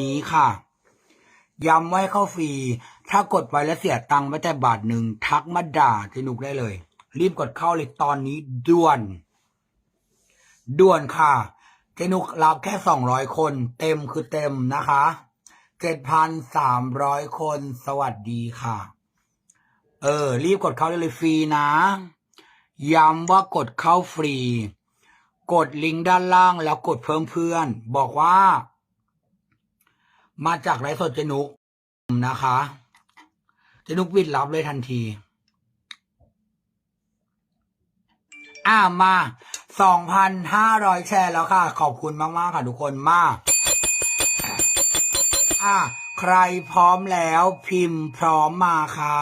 นี้ค่ะ ย้ำไว้เข้าฟรี ถ้ากดไปแล้วเสียตังค์ไม่แต่บาทหนึ่งทักมาด่าเจนุกได้เลย รีบกดเข้าเลยตอนนี้ด่วน ด่วนค่ะ เจนุกรับแค่สองร้อยคน เต็มคือเต็มนะคะเจ็ดพันสามร้อยคนสวัสดีค่ะ เออ รีบกดเข้าได้เลยฟรีนะย้ำว่ากดเข้าฟรี กดลิงก์ด้านล่างแล้วกดเพิ่มเพื่อน บอกว่า มาจากไลฟ์สดเจนุกนะคะ เจนุกวิดรับเลยทันที อ่ามาสองพันห้าร้อยแชร์แล้วค่ะ ขอบคุณมาก ๆ ค่ะทุกคนมาก อะใครพร้อมแล้วพิมพ์พร้อมมาค่ะ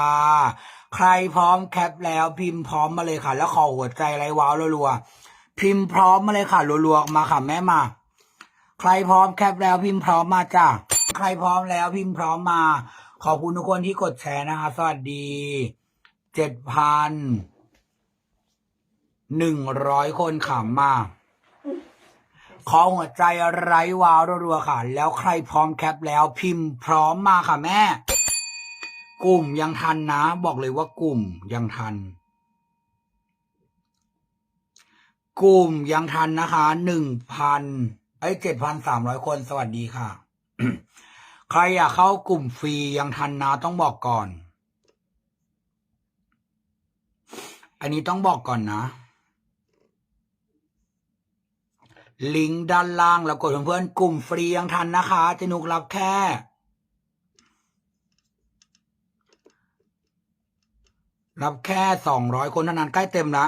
ใครพร้อมแคปแล้วพิมพ์พร้อมมาเลยค่ะ แล้วขอหัวใจไรว้าวรัวๆพิมพ์พร้อมมาเลยค่ะรัวๆมาค่ะแม่มา ใครพร้อมแคปแล้วพิมพ์พร้อมมาจ้ะ ใครพร้อมแล้วพิมพ์พร้อมมา ขอบคุณทุกคนที่กดแชร์นะคะ สวัสดีเจ็ดพันหนึ่งร้อยคนขำมาขอหัวใจไร้วาวรัวๆค่ะ แล้วใครพร้อมแคปแล้วพิมพ์พร้อมมาค่ะแม่ กลุ่มยังทันนะ บอกเลยว่ากลุ่มยังทัน กลุ่มยังทันนะคะหนึ่งพันไอ้เจ็ดพันสามร้อยคนสวัสดีค่ะ ใครอยากเข้ากลุ่มฟรียังทันนะต้องบอกก่อน อันนี้ต้องบอกก่อนนะ ลิงก์ด้านล่างแล้วกดเพื่อนๆกลุ่มฟรียังทันนะคะเจนุกรับแค่รับแค่สองร้อยคนเท่านั้นใกล้เต็มละ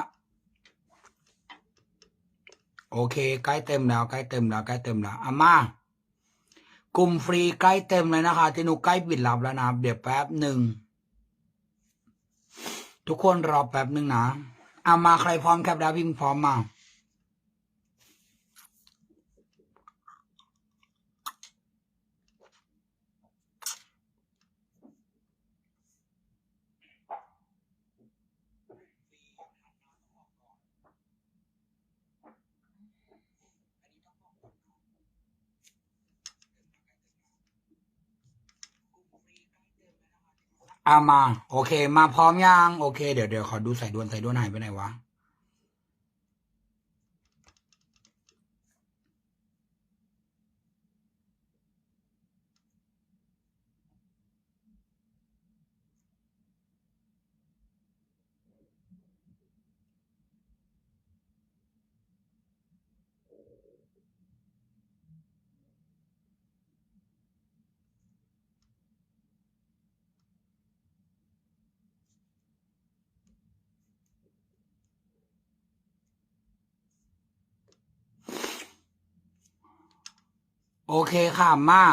โอเค ใกล้เต็มแล้วใกล้เต็มแล้วใกล้เต็มแล้วอามา กลุ่มฟรีใกล้เต็มเลยนะคะที่นุใกล้ปิดรับแล้วนะเดี๋ยวแป๊บหนึ่ง ทุกคนรอแป๊บหนึ่งนะเอามาใครพร้อมแคปแล้วพิมพ์พร้อมมา อามา โอเค มาพร้อมยัง โอเค เดี๋ยวเดี๋ยวขอดูสายด่วนสายด่วนหายไปไหนวะ โอเคค่ะมา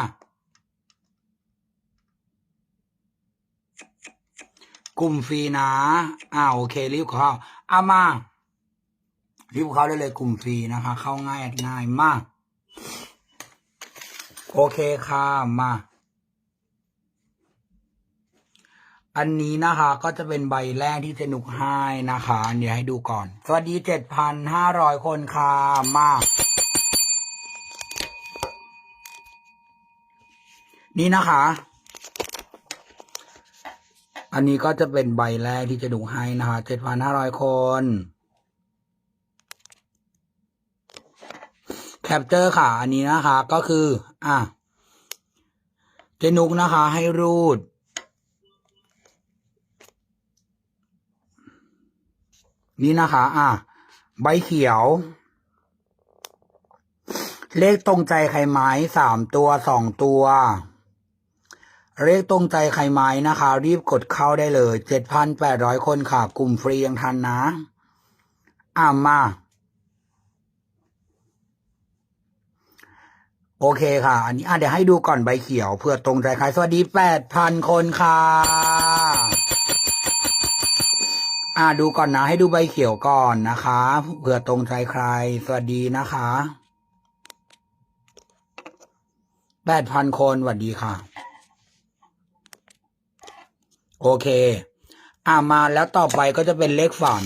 กลุ่มฟรีนะอ่าโอเครีบเข้าอามารีบเข้าได้เลยกลุ่มฟรีนะคะ เข้าง่ายง่ายมาก โอเคค่ะมา อันนี้นะคะ ก็จะเป็นใบแรกที่เจนุกให้นะคะ เดี๋ยวให้ดูก่อน สวัสดีเจ็ดพันห้าร้อยคนค่ะมา นี่นะคะ อันนี้ก็จะเป็นใบแรกที่จะดูให้นะคะเจ็ดพันห้าร้อยคน แคปเจอร์ค่ะ อันนี้นะคะ ก็คือ อะ เจนุกนะคะ ให้รูดนี่นะคะ อะ ใบเขียว เลขตรงใจใครไม้สามตัวสองตัว เลขตรงใจใครไหมนะคะ รีบกดเข้าได้เลยเจ็ดพันแปดร้อยคนค่ะ กลุ่มฟรียังทันนะ อ่ามา โอเคค่ะ อันนี้อะเดี๋ยวให้ดูก่อนใบเขียวเพื่อตรงใจใคร สวัสดีแปดพันคนค่ะ อ่าดูก่อนนะ ให้ดูใบเขียวก่อนนะคะเผื่อตรงใจใคร สวัสดีนะคะแปดพันคนสวัสดีค่ะ โอเค อ่ามาแล้วต่อไปก็จะเป็นเลขฝัน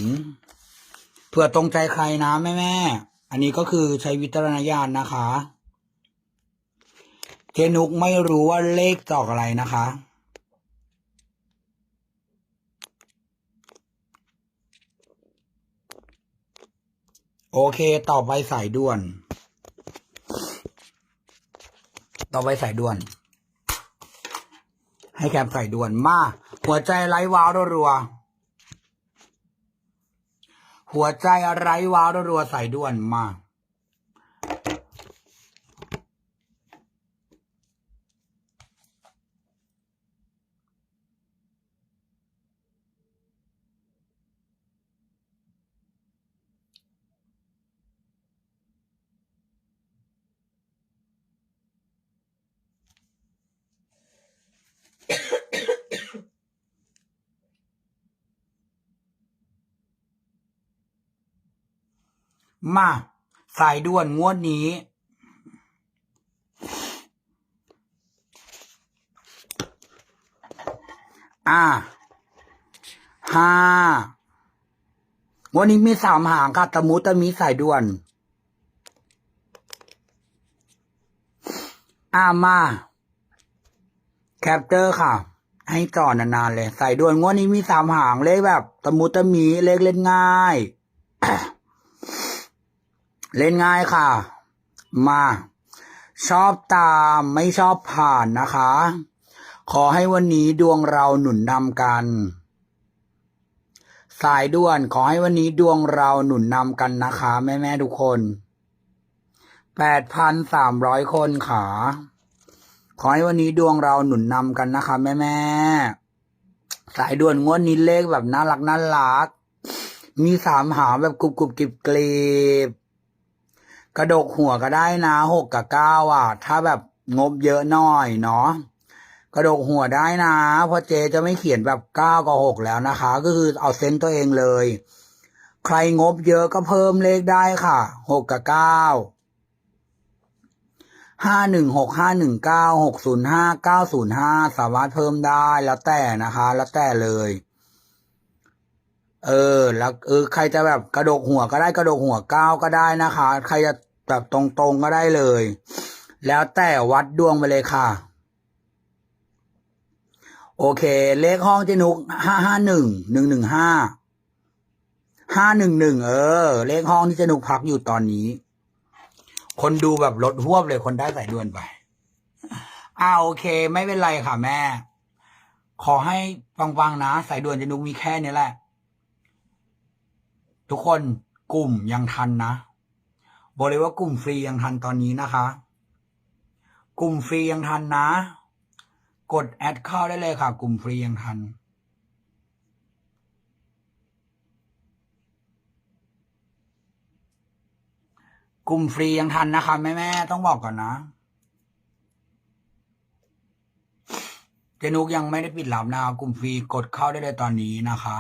เผื่อตรงใจใครนะแม่แม่ อันนี้ก็คือใช้วิจารณญาณนะคะ เจนุกไม่รู้ว่าเลขจอกอะไรนะคะโอเค ต่อไปสายด่วน ต่อไปสายด่วน ให้แคปสายด่วนมา หัวใจไร้ว้าวรัวหัวใจไร้ว้าวรัวใสายด่วนมาก มา สายด่วนงวดนี้ อ่าห้างวันนี้มีสามหางค่ะตะมุตะมีสายด่วน อ่ามา แคปเตอร์ค่ะ ให้จอนานๆเลย สายด่วนงวดนี้มีสามหางเลขแบบ ตะมุตะมีเลขเล่นง่าย เล่นง่ายค่ะ มา ชอบตามไม่ชอบผ่านนะคะ ขอให้วันนี้ดวงเราหนุนนำกัน สายด่วนขอให้วันนี้ดวงเราหนุนนำกันนะคะ แม่แม่ทุกคนแปดพันสามร้อยคนค่ะขอให้วันนี้ดวงเราหนุนนำกันนะคะ แม่แม่สายด่วนงวดนี้เลขแบบน่ารักน่ารัก มีสามหาแบบกรุบกรุบกริบกรีบ กระดกหัวก็ได้นะหกกับเก้าอะ ถ้าแบบงบเยอะน่อยเนาะกระดกหัวได้นะเพราะเจจะไม่เขียนแบบเก้ากับหกแล้วนะคะ ก็คือเอาเซนต์ตัวเองเลย ใครงบเยอะก็เพิ่มเลขได้ค่ะหกกับเก้าห้าหนึ่งหกห้าหนึ่งเก้าหกศูนย์ห้าเก้าศูนย์ห้าสามารถเพิ่มได้แล้วแต่นะคะ แล้วแต่เลย เออ แล้วเออใครจะแบบกระดกหัวก็ได้กระดกหัวก้าวก็ได้นะคะ ใครจะแบบตรงๆก็ได้เลย แล้วแต่วัดดวงไปเลยค่ะ โอเค เลขห้องเจนุกห้าห้าหนึ่งหนึ่งหนึ่งห้าห้าหนึ่งหนึ่งเออ เลขห้องที่เจนุกพักอยู่ตอนนี้ คนดูแบบลดหวบเลยคนได้สายด่วนไปอ่าโอเค ไม่เป็นไรค่ะแม่ ขอให้ฟังๆนะ สายด่วนเจนุกมีแค่นี้แหละ ทุกคนกลุ่มยังทันนะบอกเลยว่ากลุ่มฟรียังทันตอนนี้นะคะ กลุ่มฟรียังทันนะ กดแอดเข้าได้เลยค่ะ กลุ่มฟรียังทันกลุ่มฟรียังทันนะคะแม่แม่ต้องบอกก่อนนะเจนุกยังไม่ได้ปิดรับนะกลุ่มฟรีกดเข้าได้เลยตอนนี้นะคะ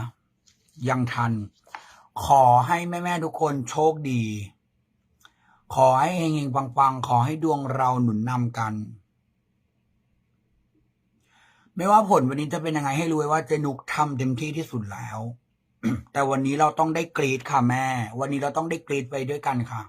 ยังทัน ขอให้แม่ ๆ ทุกคนโชคดี ขอให้เฮงๆปังๆ ขอให้ดวงเราหนุนนำกัน ไม่ว่าผลวันนี้จะเป็นยังไงให้รู้ไว้ว่าเจนุกทำเต็มที่ที่สุดแล้ว แต่วันนี้เราต้องได้กรีดค่ะแม่ วันนี้เราต้องได้กรีดไปด้วยกันค่ะ